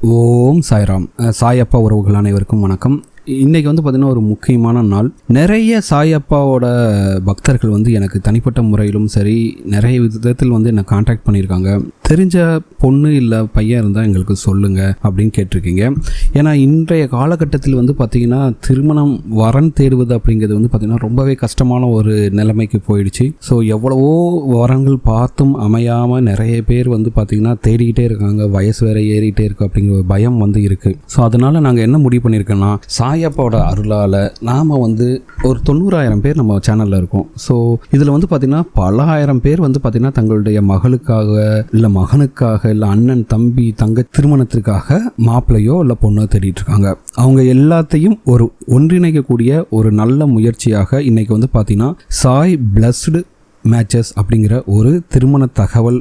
ஓம் சாய்ராம். சாயப்பா உறவுகள் அனைவருக்கும் வணக்கம். இன்றைக்கி வந்து பார்த்திங்கன்னா ஒரு முக்கியமான நாள். நிறைய சாயப்பாவோட பக்தர்கள் வந்து எனக்கு தனிப்பட்ட முறையிலும் சரி நிறைய விதத்தில் வந்து என்னை காண்டாக்ட் பண்ணியிருக்காங்க. தெரிஞ்ச பொண்ணு இல்லை பையன் இருந்தால் எங்களுக்கு சொல்லுங்கள் அப்படின்னு கேட்டிருக்கீங்க. ஏன்னா இன்றைய காலகட்டத்தில் வந்து பார்த்திங்கன்னா திருமணம் வரன் தேடுவது அப்படிங்கிறது வந்து பார்த்திங்கன்னா ரொம்பவே கஷ்டமான ஒரு நிலைமைக்கு போயிடுச்சு. ஸோ எவ்வளவோ வரங்கள் பார்த்தும் அமையாமல் நிறைய பேர் வந்து பார்த்திங்கன்னா தேடிக்கிட்டே இருக்காங்க. வயசு வேற ஏறிக்கிட்டே இருக்கு அப்படிங்கிற ஒரு பயம் வந்து இருக்குது ஸோ அதனால் நாங்கள் என்ன முடிவு பண்ணியிருக்கோன்னா சாயப்பாவோட அருளால் நாம் வந்து ஒரு தொண்ணூறாயிரம் பேர் நம்ம சேனலில் இருக்கோம். ஸோ இதில் வந்து பார்த்திங்கன்னா பல ஆயிரம் பேர் வந்து பார்த்திங்கன்னா தங்களுடைய மகளுக்காக இல்லை மகனுக்காக இல்லை அண்ணன் தம்பி தங்க திருமணத்திற்காக மாப்பிள்ளையோ இல்லை பொண்ணோ தேடிட்டு இருக்காங்க. அவங்க எல்லாத்தையும் ஒரு ஒன்றிணைக்கக்கூடிய ஒரு நல்ல முயற்சியாக இன்னைக்கு வந்து பார்த்திங்கன்னா சாய் பிளஸ்டு மேட்சஸ் அப்படிங்கிற ஒரு திருமண தகவல்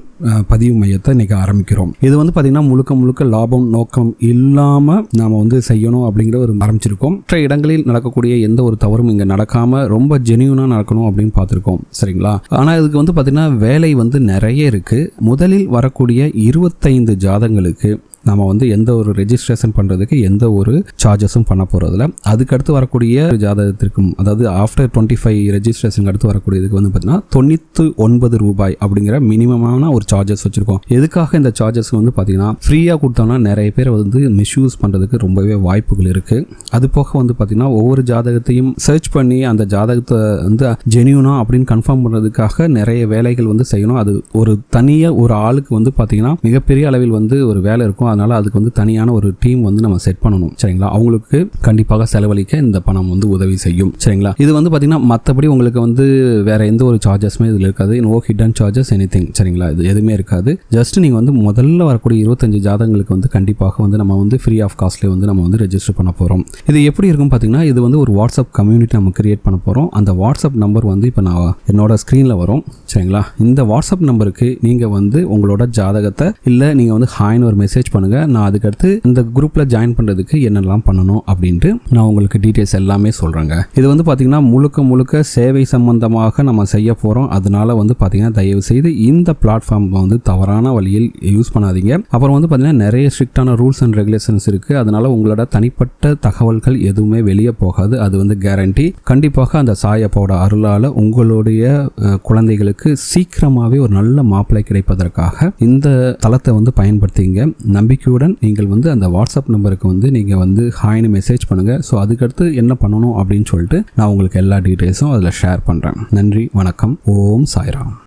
பதிவு மையத்தை இன்னைக்கு ஆரம்பிக்கிறோம். இது வந்து பார்த்திங்கன்னா முழுக்க முழுக்க லாபம் நோக்கம் இல்லாமல் நாம் வந்து செய்யணும் அப்படிங்கிற ஒரு ஆரம்பிச்சிருக்கோம். மற்ற இடங்களில் நடக்கக்கூடிய எந்த ஒரு தவறும் இங்கே நடக்காமல் ரொம்ப ஜெனியூனாக நடக்கணும் அப்படின்னு பார்த்துருக்கோம். சரிங்களா? ஆனால் இதுக்கு வந்து பார்த்திங்கன்னா வேலை வந்து நிறைய இருக்குது முதலில் வரக்கூடிய இருபத்தைந்து ஜாதங்களுக்கு நம்ம வந்து எந்த ஒரு ரெஜிஸ்ட்ரேஷன் பண்ணுறதுக்கு எந்த ஒரு சார்ஜஸும் பண்ண போகிறதில்ல அதுக்கடுத்து வரக்கூடிய ஜாதகத்திற்கும் அதாவது ஆஃப்டர் டுவெண்ட்டி ஃபைவ் ரெஜிஸ்ட்ரேஷனுக்கு அடுத்து வரக்கூடியதுக்கு வந்து பார்த்தீங்கன்னா தொண்ணூற்றி ஒன்பது ரூபாய் அப்படிங்கிற மினிமமான ஒரு சார்ஜஸ் வச்சுருக்கோம். எதுக்காக இந்த சார்ஜஸ் வந்து பார்த்தீங்கன்னா ஃப்ரீயாக கொடுத்தோம்னா நிறைய பேர் வந்து மிஸ்யூஸ் பண்ணுறதுக்கு ரொம்பவே வாய்ப்புகள் இருக்குது அது போக வந்து பார்த்தீங்கன்னா ஒவ்வொரு ஜாதகத்தையும் சர்ச் பண்ணி அந்த ஜாதகத்தை வந்து ஜெனியூனா அப்படின்னு கன்ஃபார்ம் பண்ணுறதுக்காக நிறைய வேலைகள் வந்து செய்யணும். அது ஒரு தனியாக ஒரு ஆளுக்கு வந்து பார்த்தீங்கன்னா மிகப்பெரிய அளவில் வந்து ஒரு வேலை இருக்கும். அதனால அதுக்கு வந்து தனியான ஒரு டீம் வந்து நம்ம செட் பண்ணணும். சரிங்களா? அவங்களுக்கு கண்டிப்பாக செலவழிக்க இந்த பணம் வந்து உதவி செய்யும். சரிங்களா? இது வந்து பார்த்தீங்கன்னா மற்றபடி உங்களுக்கு வந்து வேற எந்த ஒரு சார்ஜஸுமே இதில் இருக்காது. நோ ஹிடன் சார்ஜஸ் எனி சரிங்களா? இது எதுவுமே இருக்காது. ஜஸ்ட் நீங்கள் வந்து முதல்ல வரக்கூடிய இருபத்தஞ்சு ஜாதகங்களுக்கு வந்து கண்டிப்பாக வந்து நம்ம வந்து ஃப்ரீ ஆஃப் காஸ்ட்லேயே வந்து நம்ம வந்து ரெஜிஸ்டர் பண்ண போகிறோம் இது எப்படி இருக்கும் பார்த்தீங்கன்னா இது வந்து ஒரு வாட்ஸ்அப் கம்யூனிட்டி நம்ம கிரியேட் பண்ண போகிறோம் அந்த வாட்ஸ்அப் நம்பர் வந்து இப்போ நான் என்னோட ஸ்க்ரீனில் வரும். சரிங்களா? இந்த வாட்ஸ்அப் நம்பருக்கு நீங்கள் வந்து உங்களோட ஜாதகத்தை இல்லை நீங்கள் வந்து ஹாய்னு ஒரு மெசேஜ் பண்ணுங்கள் நான் அதுக்கடுத்து இந்த குரூப்பில் ஜாயின் பண்ணுறதுக்கு என்னெல்லாம் பண்ணணும் அப்படின்ட்டு நான் உங்களுக்கு டீட்டெயில்ஸ் எல்லாமே சொல்கிறேங்க இது வந்து பார்த்திங்கன்னா முழுக்க முழுக்க சேவை சம்பந்தமாக நம்ம செய்ய போகிறோம் அதனால வந்து பார்த்திங்கன்னா தயவு செய்து இந்த பிளாட்ஃபார்ம் வந்து தவறான வழியில் யூஸ் பண்ணாதீங்க. அப்புறம் வந்து பார்த்திங்கன்னா நிறைய ஸ்ட்ரிக்டான ரூல்ஸ் அண்ட் ரெகுலேஷன்ஸ் இருக்குது அதனால உங்களோட தனிப்பட்ட தகவல்கள் எதுவுமே வெளியே போகாது. அது வந்து கேரண்டி கண்டிப்பாக அந்த சாயப்பாவோட அருளால் உங்களுடைய குழந்தைகளுக்கு சீக்கிரமாகவே ஒரு நல்ல மாப்பிள்ளை கிடைப்பதற்காக இந்த தளத்தை வந்து பயன்படுத்திங்க. நம்பிக்கையுடன் நீங்கள் வந்து அந்த வாட்ஸ்அப் நம்பருக்கு வந்து நீங்கள் வந்து ஹாய்னு மெசேஜ் பண்ணுங்கள் ஸோ அதுக்கடுத்து என்ன பண்ணணும் அப்படின்னு சொல்லிட்டு நான் உங்களுக்கு எல்லா டீட்டெயில்ஸும் அதில் ஷேர் பண்ணுறேன் நன்றி வணக்கம். ஓம் சாய்ராம்.